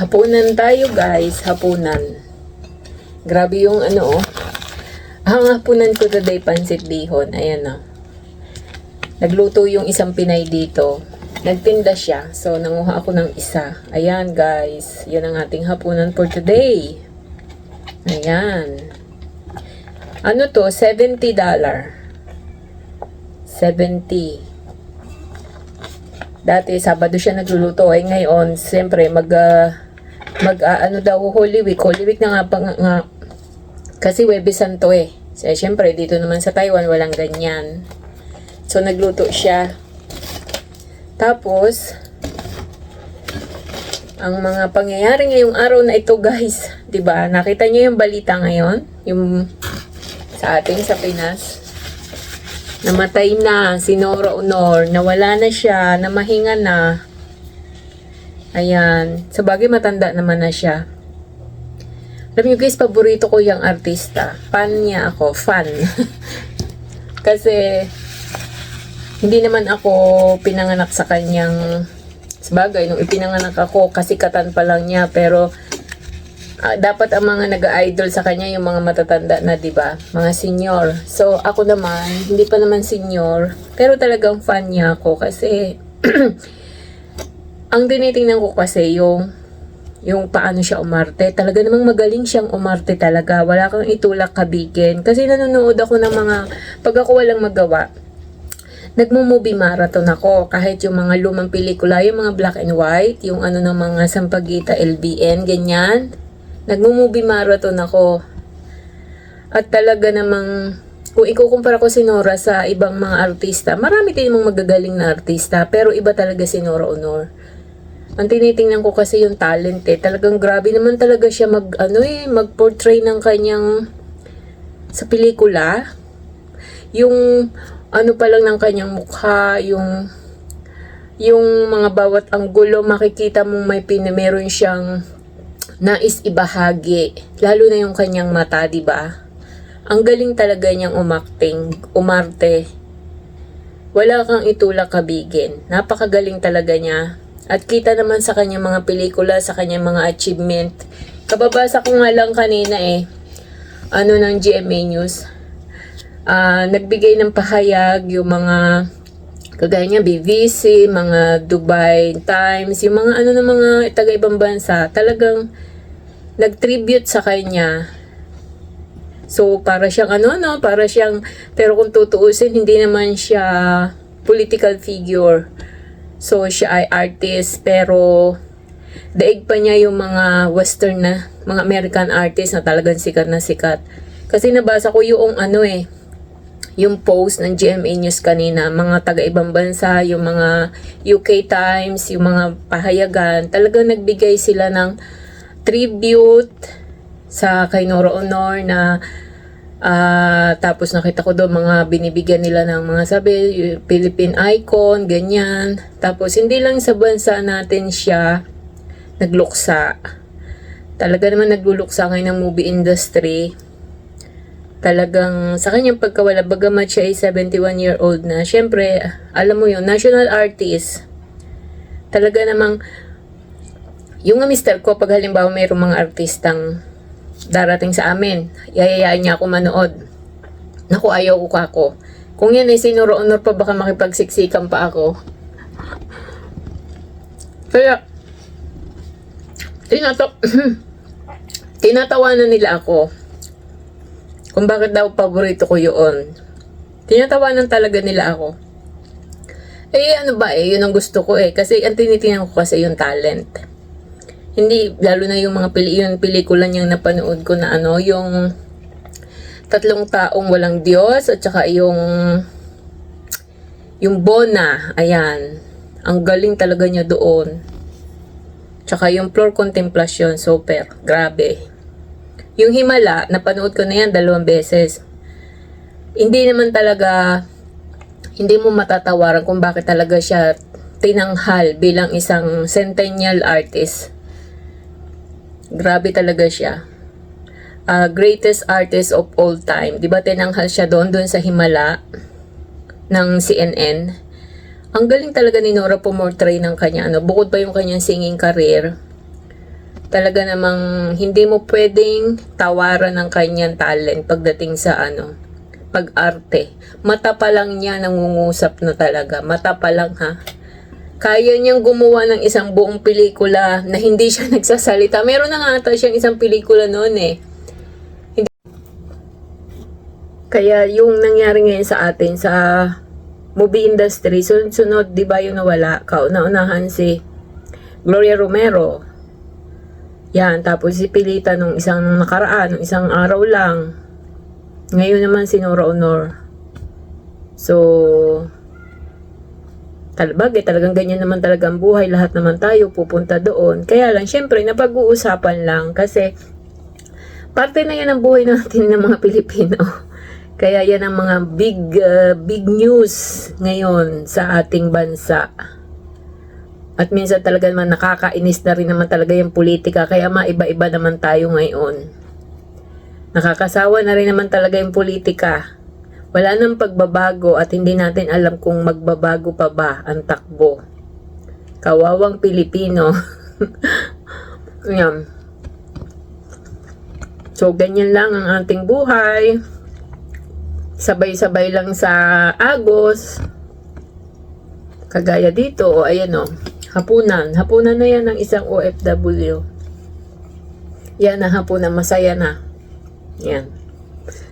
Hapunan tayo guys, hapunan. Grabe yung ano oh. Ang hapunan ko today, pansit bihon. Ayan oh. Nagluto yung isang Pinay dito. Nagtinda siya. So, nanguha ako ng isa. Ayan guys. Yan ang ating hapunan for today. Ayan. Ano to? $70. 70. Dati, Sabado siya nagluluto. Eh, ngayon, siyempre, mag, ah, mag, ah, ano daw, Holy Week. Holy Week na nga pa nga. Kasi Webes Santo eh. So, siyempre, dito naman sa Taiwan, walang ganyan. So, nagluto siya. Tapos, ang mga pangyayari ngayong araw na ito, guys. 'di ba Nakita niyo yung balita ngayon? Yung sa ating sa Pinas. Namatay na si Nora Honor. Nawala na siya. Namahinga na. Ayan. Sa bagay matanda naman na siya. Alam niyo guys, paborito ko yung artista. Fan niya ako. Fan. Kasi, hindi naman ako pinanganak sa kanyang sabagay, nung ipinanganak ako, kasikatan pa lang niya, pero ah, dapat ang mga nag-idol sa kanya yung mga matatanda na, 'di ba? Mga senior. So ako naman, hindi pa naman senior, pero talagang fan niya ako kasi ang tinitingnan ko kasi yung yung paano siya umarte. Talaga namang magaling siyang umarte talaga. Wala kang itulak kabigin. Kasi nanonood ako ng mga, pag ako walang magawa, nagmo-movie marathon ako. Kahit yung mga lumang pelikula, yung mga black and white, yung ano ng mga Sampaguita, LBN, ganyan. Nagmo-movie marathon ako. At talaga namang, kung ikukumpara ko si Nora sa ibang mga artista, marami din mong magagaling na artista, pero iba talaga si Nora Honor. Ang tinitingnan ko kasi yung talent eh. Talagang grabe naman talaga siya mag, ano eh, mag-portray ng kanyang sa pelikula. Yung ano pa lang ng kanyang mukha, yung yung mga bawat anggulo, makikita mong may pin, meron siyang nais ibahagi. Lalo na yung kanyang mata, di ba? Ang galing talaga niyang umakting, umarte. Wala kang itulak kabigin. Napakagaling talaga niya. At kita naman sa kanyang mga pelikula, sa kanyang mga achievement. Kababasa ko nga lang kanina eh, ano ng GMA News, ah, nagbigay ng pahayag yung mga kagaya niya BBC, mga Dubai Times, yung mga ano ng mga taga-ibang bansa, talagang nag-tribute sa kanya. So, para siyang ano, no? Para siyang, pero kung tutuusin, hindi naman siya political figure. So, siya ay artist, pero daig pa niya yung mga western na, mga American artist na talagang sikat na sikat. Kasi nabasa ko yung ano eh, yung post ng GMA News kanina, mga taga-ibang bansa, yung mga UK Times, yung mga pahayagan, talagang nagbigay sila ng tribute sa kay Nora Honor na ah, tapos nakita ko doon mga binibigyan nila ng mga sabi, Philippine icon, ganyan. Tapos hindi lang sa bansa natin siya nagluksa. Talaga naman nagluluksa ngayon ng movie industry talagang sa kanyang pagkawala, bagamat siya ay 71 year old na, syempre, alam mo yun, national artist, talaga namang, yung nga mister ko, pag halimbawa mayroong mga artistang darating sa amin, yayayaan niya ako manood. Naku, ayaw ko kako. Kung yan ay sinuro-honor pa, baka makipagsiksikan pa ako. Kaya, tinato tinatawanan nila ako kung bakit daw paborito ko yun. Tinatawanan talaga nila ako. Eh, ano ba eh, yun ang gusto ko eh. Kasi ang tinitingnan ko kasi yung talent. Hindi, lalo na yung mga pili, yung pelikula niyang napanood ko na ano, yung tatlong taong walang Diyos at saka yung yung Bona, ayan. Ang galing talaga niya doon. Tsaka yung floor contemplation, super. Grabe. Yung Himala, napanood ko na yan dalawang beses. Hindi naman talaga, hindi mo matatawaran kung bakit talaga siya tinanghal bilang isang centennial artist. Grabe talaga siya. Ah, greatest artist of all time. Di ba tinanghal siya doon, doon sa Himala ng CNN. Ang galing talaga ni Nora pumortray ng kanya, ano, bukod pa yung kanyang singing career, talaga namang hindi mo pwedeng tawaran ng kanyang talent pagdating sa ano, pag-arte. Mata pa lang niya nangungusap na talaga. Mata pa lang ha. Kaya niyang gumawa ng isang buong pelikula na hindi siya nagsasalita. Meron na nga ata siyang isang pelikula noon eh. Hindi- Kaya yung nangyari ngayon sa atin sa movie industry, sunod-sunod, di ba yung nawala? Kauna-unahan si Gloria Romero, yan, tapos si Pilita nung isang nakaraan, nung isang araw lang. Ngayon naman si Nora Honor. So, talbag eh, talagang ganyan naman talaga ang buhay. Lahat naman tayo pupunta doon. Kaya lang, syempre, napag-uusapan lang kasi parte na yan ang buhay natin ng mga Pilipino. Kaya yan ang mga big, uh, big news ngayon sa ating bansa. At minsan talaga naman nakakainis na rin naman talaga yung politika kaya maiba-iba naman tayo ngayon. Nakakasawa na rin naman talaga yung politika. Wala nang pagbabago at hindi natin alam kung magbabago pa ba ang takbo. Kawawang Pilipino. Yan. So, ganyan lang ang ating buhay. Sabay-sabay lang sa Agos. Kagaya dito, o ayan o. Hapunan. Hapunan na yan ng isang OFW. Yan na hapunan. Masaya na. Yan.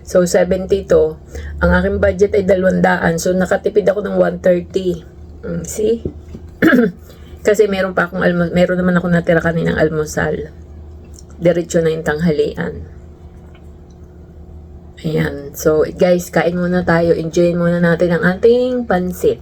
So, 70 to. Ang aking budget ay 200. So, nakatipid ako ng 130. Mm, see? Kasi meron pa akong almo meron naman ako natira kaninang almusal. Diretso na yung tanghalian. Ayan. So, guys, kain muna tayo. Enjoyin muna natin ang ating pansit.